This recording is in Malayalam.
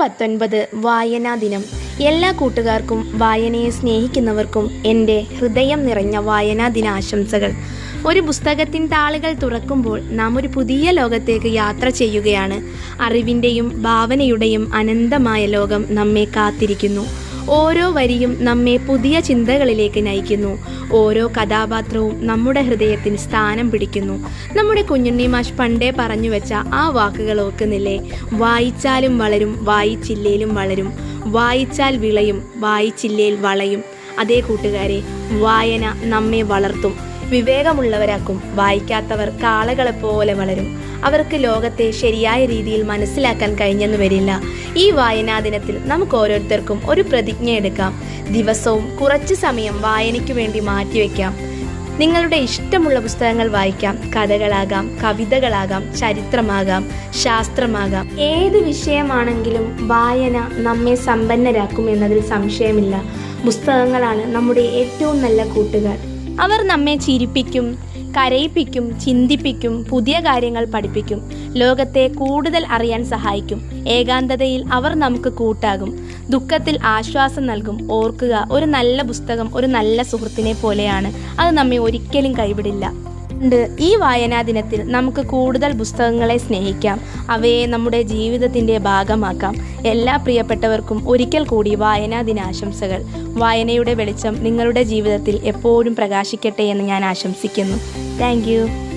പത്തൊൻപത് വായനാ ദിനം. എല്ലാ കൂട്ടുകാർക്കും വായനയെ സ്നേഹിക്കുന്നവർക്കും എന്റെ ഹൃദയം നിറഞ്ഞ വായനാ ദിനാശംസകൾ. ഒരു പുസ്തകത്തിൻ താളുകൾ തുറക്കുമ്പോൾ നാം ഒരു പുതിയ ലോകത്തേക്ക് യാത്ര ചെയ്യുകയാണ്. അറിവിന്റെയും ഭാവനയുടെയും അനന്തമായ ലോകം നമ്മെ കാത്തിരിക്കുന്നു. ഓരോ വരിയും നമ്മെ പുതിയ ചിന്തകളിലേക്ക് നയിക്കുന്നു. ഓരോ കഥാപാത്രവും നമ്മുടെ ഹൃദയത്തിന് സ്ഥാനം പിടിക്കുന്നു. നമ്മുടെ കുഞ്ഞുണ്ണി മാഷ് പണ്ടേ പറഞ്ഞു വെച്ച ആ വാക്കുകൾ ഓർക്കുന്നില്ലേ? വായിച്ചാലും വളരും വായിച്ചില്ലേലും വളരും. വായിച്ചാൽ വിളയും വായിച്ചില്ലേൽ വളയും. അതേ കൂട്ടുകാരെ വായന നമ്മെ വളർത്തും. വിവേകമുള്ളവരാക്കും. വായിക്കാത്തവർ കാളകളെ പോലെ വളരും. അവർക്ക് ലോകത്തെ ശരിയായ രീതിയിൽ മനസ്സിലാക്കാൻ കഴിഞ്ഞെന്ന് വരില്ല. ഈ വായനാ ദിനത്തിൽ നമുക്ക് ഓരോരുത്തർക്കും ഒരു പ്രതിജ്ഞ എടുക്കാം. ദിവസവും കുറച്ച് സമയം വായനയ്ക്ക് വേണ്ടി മാറ്റിവെക്കാം നിങ്ങളുടെ ഇഷ്ടമുള്ള പുസ്തകങ്ങൾ വായിക്കാം. കഥകളാകാം കവിതകളാകാം ചരിത്രമാകാം ശാസ്ത്രമാകാം. ഏത് വിഷയമാണെങ്കിലും വായന നമ്മെ സമ്പന്നരാക്കും എന്നതിൽ സംശയമില്ല. പുസ്തകങ്ങളാണ് നമ്മുടെ ഏറ്റവും നല്ല കൂട്ടുകാർ. അവർ നമ്മെ ചിരിപ്പിക്കും കരയിപ്പിക്കും ചിന്തിപ്പിക്കും പുതിയ കാര്യങ്ങൾ പഠിപ്പിക്കും ലോകത്തെ കൂടുതൽ അറിയാൻ സഹായിക്കും. ഏകാന്തതയിൽ അവർ നമുക്ക് കൂട്ടാകും. ദുഃഖത്തിൽ ആശ്വാസം നൽകും. ഓർക്കുക ഒരു നല്ല പുസ്തകം ഒരു നല്ല സുഹൃത്തിനെ പോലെയാണ്. അത് നമ്മെ ഒരിക്കലും കൈവിടില്ല. ഉണ്ട്. ഈ വായനാ ദിനത്തിൽ നമുക്ക് കൂടുതൽ പുസ്തകങ്ങളെ സ്നേഹിക്കാം. അവയെ നമ്മുടെ ജീവിതത്തിന്റെ ഭാഗമാക്കാം. എല്ലാ പ്രിയപ്പെട്ടവർക്കും ഒരിക്കൽ കൂടി വായനാ ദിനാശംസകൾ. വായനയുടെ വെളിച്ചം നിങ്ങളുടെ ജീവിതത്തിൽ എപ്പോഴും പ്രകാശിക്കട്ടെ എന്ന് ഞാൻ ആശംസിക്കുന്നു. താങ്ക്